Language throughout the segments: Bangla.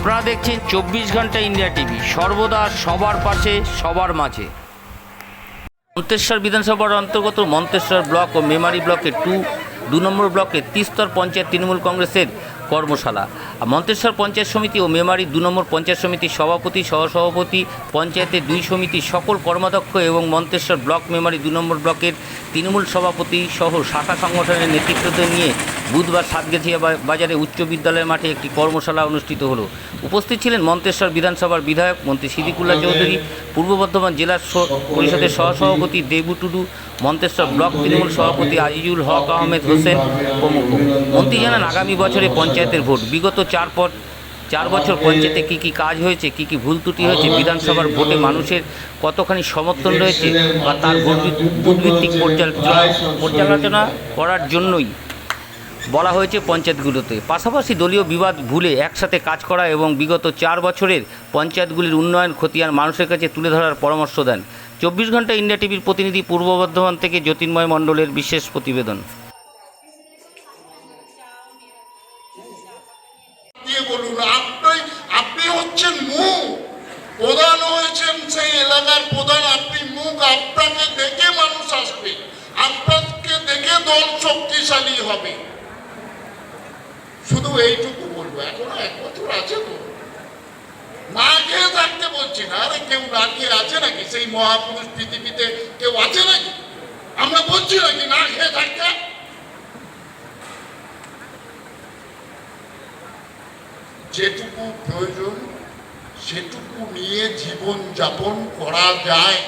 আপনারা দেখছেন চব্বিশ ঘণ্টা ইন্ডিয়া টিভি। সর্বদা সবার পাশে, সবার মাঝে। মন্তেশ্বর বিধানসভার অন্তর্গত মন্তেশ্বর ব্লক ও মেমারি ব্লকের টু, দু নম্বর ব্লকে তিস্তর পঞ্চায়েত তৃণমূল কংগ্রেসের কর্মশালা। মন্তেশ্বর পঞ্চায়েত সমিতি ও মেমারি দু নম্বর পঞ্চায়েত সমিতির সভাপতি, সহসভাপতি, পঞ্চায়েতের দুই সমিতির সকল কর্মাধ্যক্ষ এবং মন্তেশ্বর ব্লক মেমারি দু নম্বর ব্লকের তৃণমূল সভাপতি সহ শাখা সংগঠনের নেতৃত্বতে নিয়ে বুধবার সাতগেছিয়া বা- বাজারে উচ্চ বিদ্যালয়ের মাঠে একটি কর্মশালা অনুষ্ঠিত হলো। উপস্থিত ছিলেন মন্তেশ্বর বিধানসভার বিধায়ক মন্ত্রী সিদ্দিকুল্লাহ চৌধুরী পূর্ব বর্ধমান জেলা স- পরিষদের সহসভাপতি দেবু টুডু মন্তেশ্বর ব্লক তৃণমূল সভাপতি আজিজুল হক আহমেদ হোসেন প্রমুখ। মন্ত্রী জানান আগামী বছরে পঞ্চায়েতের ভোট। বিগত চার পর চার বছর পঞ্চায়েতে কী কী কাজ হয়েছে কী কী ভুল ত্রুটি হয়েছে বিধানসভার ভোটে মানুষের কতখানি সমর্থন রয়েছে বা তার ভোট ভি- বুথভিত্তিক পর্যালোচনা পর্যালোচনা করার জন্যই বলা হয়েছে পঞ্চায়েতগুলোতে। পাশাপাশি দলীয় বিবাদ ভুলে একসাথে কাজ করা এবং বিগত চার বছরের পঞ্চায়েতগুলির উন্নয়ন খতিয়ান মানুষের কাছে তুলে ধরার পরামর্শ দেন। চব্বিশ ঘণ্টা ইন্ডিয়া টিভির প্রতিনিধি পূর্ব বর্ধমান থেকে জ্যোতির্ময় মণ্ডলের বিশেষ প্রতিবেদন। প্রধান হয়েছেন সেই এলাকার প্রধান। আপনি মুখ আপনাকে দেখে মানুষ আসবে। আপনাকে দেখে দল শক্তিশালী হবে। শুধু এইটুকু বলব, এখনও এক বছর আছে তো। না খেয়ে থাকতে বলছি না, আরে কেউ না খেয়ে আছে নাকি? সেই মহাপুরুষ পৃথিবীতে কেউ আছে নাকি? আমরা বলছি নাকি না খেয়ে থাকতে? যেটুকু প্রয়োজন, সেটুকু নিয়ে জীবন যাপন করা যায়।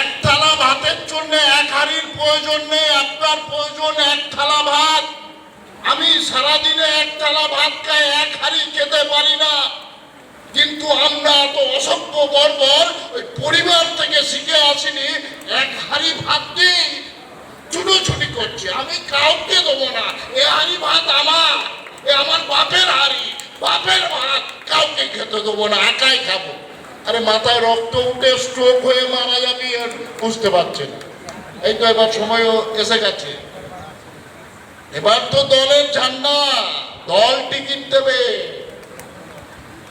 এক থালা ভাতের জন্য এক হাড়ির প্রয়োজন নেই, আপনার প্রয়োজন এক থালা ভাত। আমি সারাদিনে এক থালা ভাত খাই, এক হাড়ি খেতে পারি না। কিন্তু আমরা এত অসভ্য বর্বর, ওই পরিবার থেকে শিখে আসিনি, এক হাড়ি ভাত দিই ছুটোছুটি করছে, আমি কাউকে দেবো না। এ হাড়ি ভাত আমার, এ আমার বাপের হাড়ি, বাপের ভাত, কাউকে খেতে দেবো না, একাই খাব। আরে মাথায় রক্ত উঠে স্ট্রোক হয়ে মারা যাবি আর বুঝতে পারছে না। এই তো এবার সময়ও এসে গেছে। এবার তো দলের ঝান্ডা, দল টিকিট দেবে।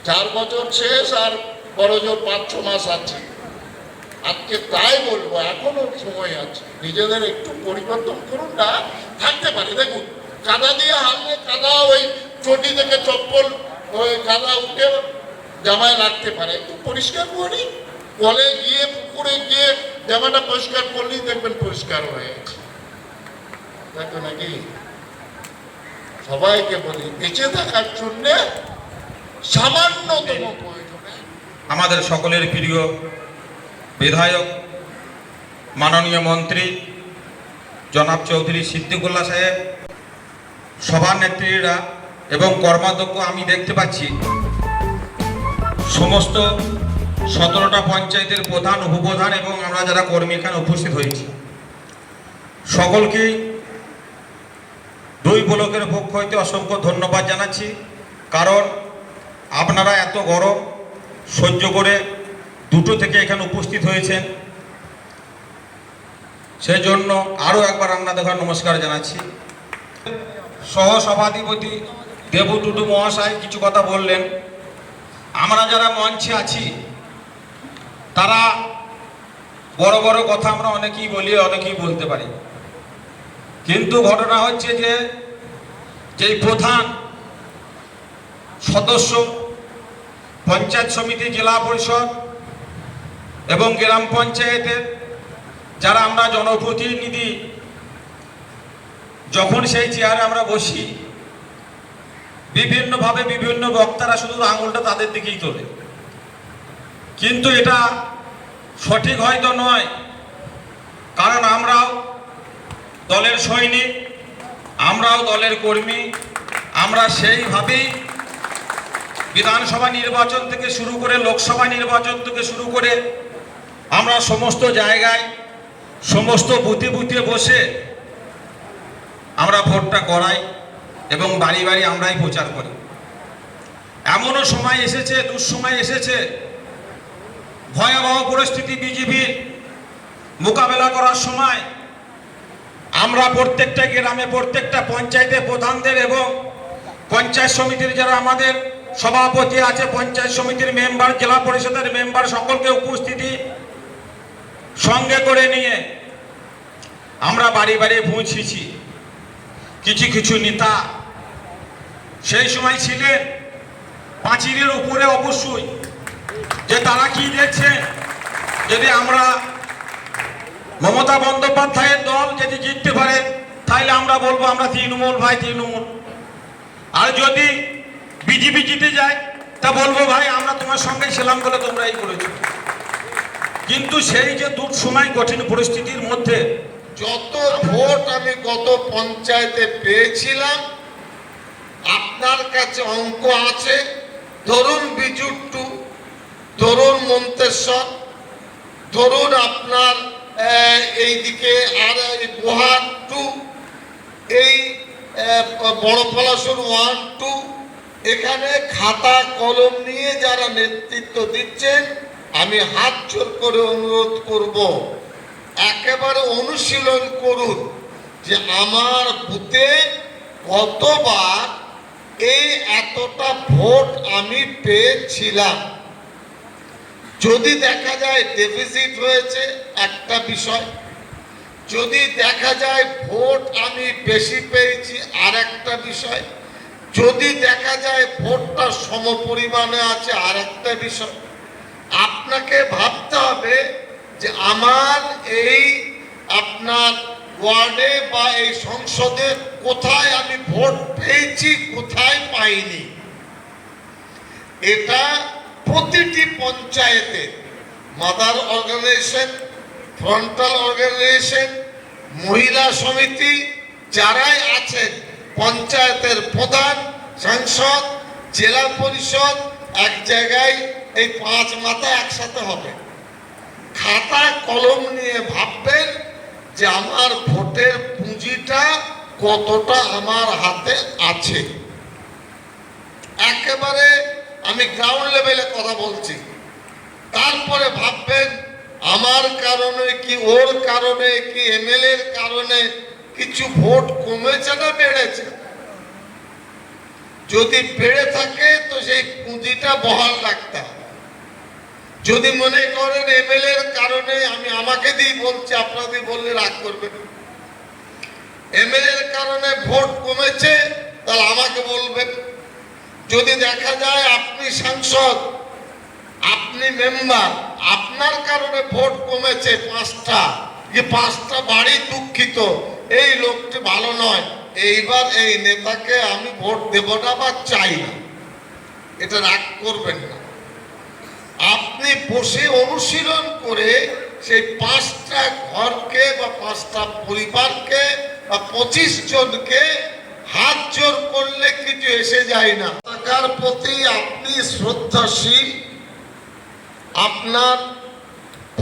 চার বছর শেষ আর বড় জোর পাঁচ, ছ মাস আছে। আজকে তাই বলব, এখনও সময় আছে। নিজেদের একটু পরিবর্তন করুন না, থাকতে পারে। দেখুন, কাদা দিয়ে হামলে কাদা ওই চটি থেকে চপ্পল, ওই কাদা উঠে জামায় লাগতে পারে। একটু পরিষ্কার করি কলে গিয়ে, পুকুরে গিয়ে জামাটা পরিষ্কার করলেই দেখবেন পরিষ্কার হয়ে গেছে। তো নাকি? সবাইকে বলি বেঁচে থাকার জন্য সামান্যতম প্রয়োজনে আমাদের সকলের প্রিয় বিধায়ক মাননীয় মন্ত্রী জনাব চৌধুরী সিদ্দিকুল্লাহ সাহেব সভার নেত্রীরা এবং কর্মাধ্যক্ষ আমি দেখতে পাচ্ছি সমস্ত সতেরোটা পঞ্চায়েতের প্রধান উপপ্রধান এবং আমরা যারা কর্মী এখানে উপস্থিত হয়েছি সকলকেই ব্লকের পক্ষ হইতে অসংখ্য ধন্যবাদ জানাচ্ছি। কারণ আপনারা এত গরম সহ্য করে দুটো থেকে এখানে উপস্থিত হয়েছেন। সেই জন্য আরও একবার আপনাদের নমস্কার জানাচ্ছি। সহ সভাধিপতি দেবু টুডু মহাশয় কিছু কথা বললেন। আমরা যারা মঞ্চে আছি, তারা বড় বড় কথা আমরা অনেকেই বলি, অনেকেই বলতে পারি। কিন্তু ঘটনা হচ্ছে যে যেই প্রধান সদস্য, পঞ্চায়েত সমিতি, জেলা পরিষদ এবং গ্রাম পঞ্চায়েতের যারা আমরা জনপ্রতিনিধি, যখন সেই চেয়ারে আমরা বসি, বিভিন্নভাবে বিভিন্ন বক্তারা শুধু আঙুলটা তাদের দিকেই তোলে। কিন্তু এটা সঠিক হয়তো নয়, কারণ আমরাও দলের সৈনিক আমরাও দলের কর্মী, আমরা সেইভাবেই বিধানসভা নির্বাচন থেকে শুরু করে লোকসভা নির্বাচন থেকে শুরু করে আমরা সমস্ত জায়গায়, সমস্ত বুথে বুথে বসে আমরা ভোটটা করাই এবং বাড়ি বাড়ি আমরাই প্রচার করি। এমনও সময় এসেছে, দুঃসময় এসেছে, ভয়াবহ পরিস্থিতি বিজেপির মোকাবেলা করার সময় আমরা প্রত্যেকটা গ্রামে, প্রত্যেকটা পঞ্চায়েতে প্রধানদের এবং পঞ্চায়েত সমিতির যারা আমাদের সভাপতি আছে, পঞ্চায়েত সমিতির মেম্বার, জেলা পরিষদের মেম্বার সকলকে উপস্থিতি সঙ্গে করে নিয়ে আমরা বাড়ি বাড়ি পৌঁছেছি। কিছু কিছু নেতা সেই সময় ছিলেন পাঁচিলের উপরে অবশ্যই। যে তারা কি দেখছে যদি আমরা মমতা বন্দ্যোপাধ্যায়ের দল যদি জিততে পারে তাহলে আমরা বলব আমরা তৃণমূল, ভাই তৃণমূল। আর যদি বিজেপি জিতে যায়, তা বলব ভাই, আমরা তোমার সঙ্গে ছিলাম বলে তোমরা এই করেছ। কিন্তু সেই যে দুঃ সময় কঠিন পরিস্থিতির মধ্যে যত ভোট আমি গত পঞ্চায়েতে পেয়েছিলাম, আপনার কাছে অঙ্ক আছে। ধরুন বিজু টু ধরুন মন্তেশ্বর, ধরুন আপনার এইদিকে আর বোহার টু এই বড় পলাশন ওয়ান টু এখানে খাতা, কলম নিয়ে যারা নেতৃত্ব দিচ্ছেন, আমি হাত জোর করে অনুরোধ করব, একেবারে অনুশীলন করুন যে আমার বুথে কতবার এই এতটা ভোট আমি পেয়েছিলাম। যদি দেখা যায় ডেফিসিট হয়েছে, একটা বিষয়। যদি দেখা যায় ভোট আমি বেশি পেয়েছি আর একটা বিষয়। যদি দেখা যায় ভোটটা সমপরিমাণে আছে আর একটা বিষয়। আপনাকে ভাবতে হবে যে আমার এই আপনার ওয়ার্ডে বা এই সংসদে কোথায় আমি ভোট পেয়েছি, কোথায় পাইনি। এটা প্রতিটি পঞ্চায়েতে মাদার অর্গানাইজেশন, ফ্রন্টাল অর্গানাইজেশন, মহিলা সমিতি যারাই আছেন, পঞ্চায়েতের প্রধান, সাংসদ, জেলা পরিষদ, এক জায়গায় এই পাঁচ মাথা একসাথে হবে। খাতা কলম নিয়ে ভাববেন যে আমার ভোটের পুঁজিটা কতটা আমার হাতে আছে। একেবারে আমি গ্রাউন্ড লেভেলে কথা বলছি। তারপরে ভাববেন, আমার কারণে কি, ওর কারণে কি, এমএলএ এর কারণে কিছু ভোট কমেছে না বেড়েছে? যদি বেড়ে থাকে, তো সেই পুঁজিটা বহাল রাখতে যদি মনে করেন এমএলএ এর কারণে আমি আমাকে দিয়ে বলছি আপনাদের বললে রাগ করবেন এমএলএ এর কারণে ভোট কমেছে, তাহলে আমাকে বলবেন। যদি দেখা যায় আপনি সাংসদ, আপনি মেম্বার, আপনার কারণে ভোট কমেছে পাঁচটা। যে পাঁচটা বাড়ি দুঃখিত, এই লোকটি ভালো নয়। এইবার এই নেতাকে আমি ভোট দেব না বা চাই না। এটা রাগ করবেন না। আপনি বসে অনুশীলন করে সেই পাঁচটা ঘরকে বা পাঁচটা পরিবারকে বা পঁচিশ জনকে হাত জোর করলে কিছু এসে যায় না। টাকার প্রতি আপনি শ্রদ্ধাশীল, আপনার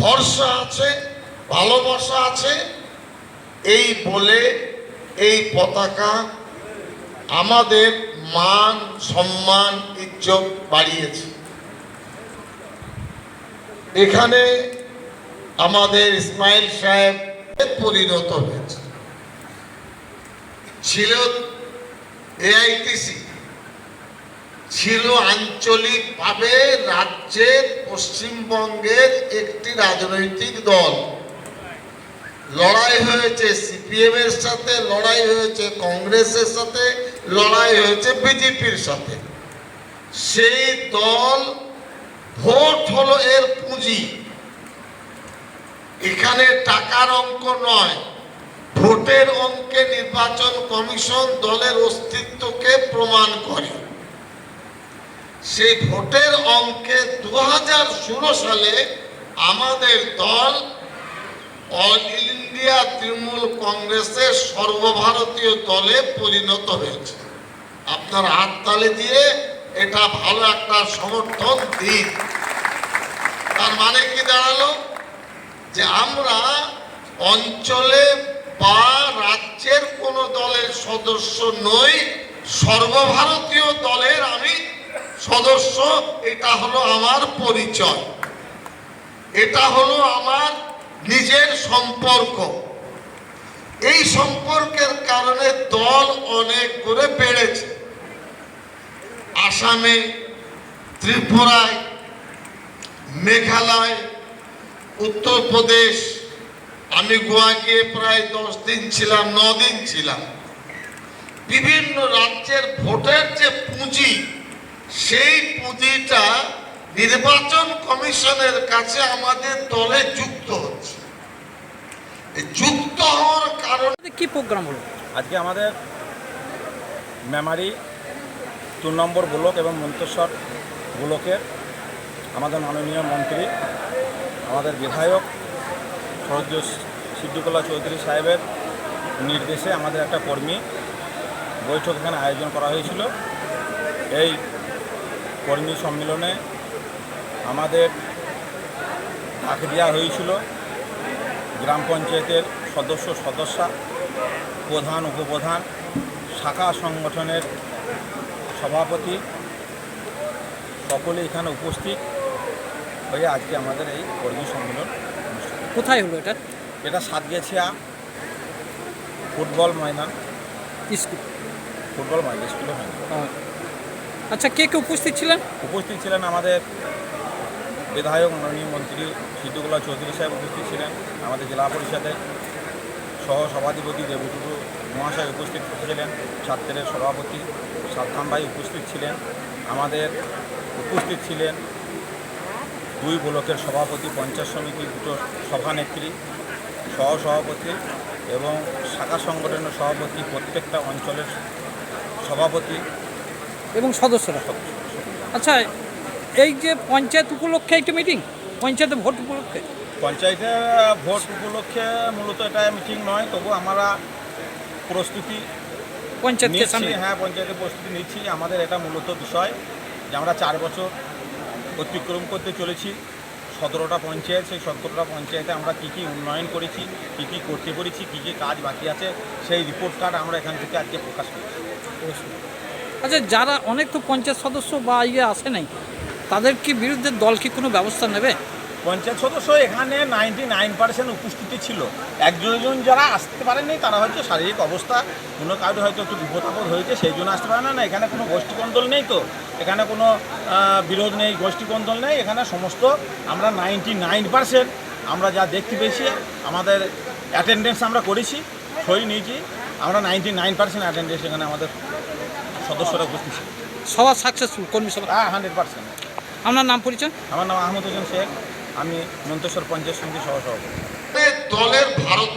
ভরসা আছে, ভালোবাসা আছে, এই বলে এই পতাকা আমাদের মান, সম্মান, ইজ্জত বাড়িয়েছে। এখানে আমাদের ইসমাইল সাহেব পরিণত হয়েছে। ছিল এআইটিসি ছিল আঞ্চলিকভাবে রাজ্যের পশ্চিমবঙ্গের একটি রাজনৈতিক দল। লড়াই হয়েছে সিপিএম এর সাথে, লড়াই হয়েছে কংগ্রেসের সাথে, লড়াই হয়েছে বিজেপির সাথে। সেই দল ভোট হলো এর পুঁজি। এখানে টাকার অঙ্ক নয়। ভোটের অঙ্কে নির্বাচন কমিশন দলের অস্তিত্বকে প্রমাণ করে। সেই ভোটের অঙ্কে দু হাজার ষোলো সালে আমাদের দল অল ইন্ডিয়া তৃণমূল কংগ্রেসের সর্বভারতীয় দলে পরিণত হয়েছে। আপনার হাততালি দিয়ে এটা ভালো একটা সমর্থন দিন। তার মানে কি দাঁড়াল? যে আমরা অঞ্চলে বা রাজ্যের কোনো দলের সদস্য নই, সর্বভারতীয় দলের আমি সদস্য, এটা হলো আমার পরিচয়। এটা হলো আমার নিজের সম্পর্ক। এই সম্পর্কের কারণে দল অনেক করে বেড়েছে। আসামে, ত্রিপুরায়, মেঘালয় উত্তরপ্রদেশ আমি গোয়া গিয়ে প্রায় দশ দিন ছিলাম দিন ছিলাম। বিভিন্ন রাজ্যের ভোটের যে পুঁজি সেই পুঁজিটা নির্বাচন কমিশনের কাছে আমাদের দলে যুক্ত হচ্ছে। যুক্ত হওয়ার কারণে কি প্রোগ্রাম হলো? আজকে আমাদের মেমারি দু নম্বর ব্লক এবং মন্তেশ্বর ব্লকের আমাদের মাননীয় মন্ত্রী আমাদের বিধায়ক সরোজ সিদ্দিকুল্লাহ চৌধুরী সাহেবের নির্দেশে আমাদের একটা কর্মী বৈঠক এখানে আয়োজন করা হয়েছিল। এই কর্মী সম্মেলনে আমাদের ডাক দেওয়া হয়েছিল গ্রাম পঞ্চায়েতের সদস্য সদস্যা প্রধান উপপ্রধান শাখা সংগঠনের সভাপতি সকলে এখানে উপস্থিত হয়ে আজকে আমাদের এই কর্মী সম্মেলন কোথায় হলো এটা? এটা সাতগেছিয়া ফুটবল ময়দান। স্কুল। ফুটবল ময়দান স্কুলে হয়নি আচ্ছা কে কে উপস্থিত ছিলেন? উপস্থিত ছিলেন আমাদের বিধায়ক, মাননীয় মন্ত্রী সিদ্ধুকুল্লাহ চৌধুরী সাহেব উপস্থিত ছিলেন, আমাদের জেলা পরিষদের সহ সভাধিপতি দেবটুকু মহাশয় উপস্থিত ছিলেন, ছাত্রের সভাপতি সাদ্দাম ভাই উপস্থিত ছিলেন, আমাদের উপস্থিত ছিলেন দুই ব্লকের সভাপতি, পঞ্চায়েত সমিতি দুটো সভানেত্রী, সহ সভাপতি এবং শাখা সংগঠনের সভাপতি, প্রত্যেকটা অঞ্চলের সভাপতি। এবং সদস্যরা। আচ্ছা এই যে পঞ্চায়েত উপলক্ষে একটি মিটিং পঞ্চায়েতে ভোট উপলক্ষে? পঞ্চায়েতে ভোট উপলক্ষে মূলত এটা মিটিং নয় তবু আমরা প্রস্তুতি পঞ্চায়েতকে সামনে। হ্যাঁ পঞ্চায়েতে প্রস্তুতি নিচ্ছি। আমাদের এটা মূলত বিষয় যে আমরা চার বছর অতিক্রম করতে চলেছি। সতেরোটা পঞ্চায়েত সেই সতেরোটা পঞ্চায়েতে আমরা কী কী উন্নয়ন করেছি কী কী করতে পেরেছি কী কী কাজ বাকি আছে সেই রিপোর্ট কার্ড আমরা এখান থেকে আজকে প্রকাশ করছি। আচ্ছা যারা অনেক তো পঞ্চায়েত সদস্য বা ইয়ে আসে নাই, তাদের কি বিরুদ্ধে দল কি কোনো ব্যবস্থা নেবে? পঞ্চায়েত সদস্য এখানে নাইনটি নাইন পার্সেন্ট উপস্থিতি ছিল। একজন যারা আসতে পারেনি তারা হয়তো শারীরিক অবস্থা, কোনো কারও হয়তো একটু বিপদ আপদ হয়েছে, সেই জন্য আসতে পারে না। না, এখানে কোনো গোষ্ঠী কন্দল নেই তো। এখানে কোনো বিরোধ নেই গোষ্ঠী কন্দল নেই। এখানে সমস্ত আমরা নাইনটি নাইন পার্সেন্ট আমরা যা দেখতে পেয়েছি, আমাদের অ্যাটেন্ডেন্স আমরা করেছি, সই নিয়েছি। আমরা নাইনটি নাইন পার্সেন্ট অ্যাটেন্ডেন্স এখানে আমাদের সদস্যরা উপস্থিত ছিল সবার সাকসেসফুল কর্মী সভা হ্যাঁ হান্ড্রেড পার্সেন্ট আপনার নাম পরিচয়? আমার নাম আহমদ হোসেন শেখ। আমি মন্তেশ্বর পঞ্চায়েত সমিতি সহসভাপতি। দলের ভারত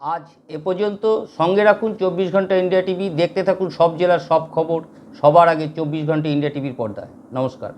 আজ এ পর্যন্ত সঙ্গে রাখুন চব্বিশ ঘণ্টা ইন্ডিয়া টিভি। দেখতে থাকুন সব জেলার সব খবর। সবার আগে চব্বিশ ঘণ্টা ইন্ডিয়া টিভির পর্দায়। নমস্কার।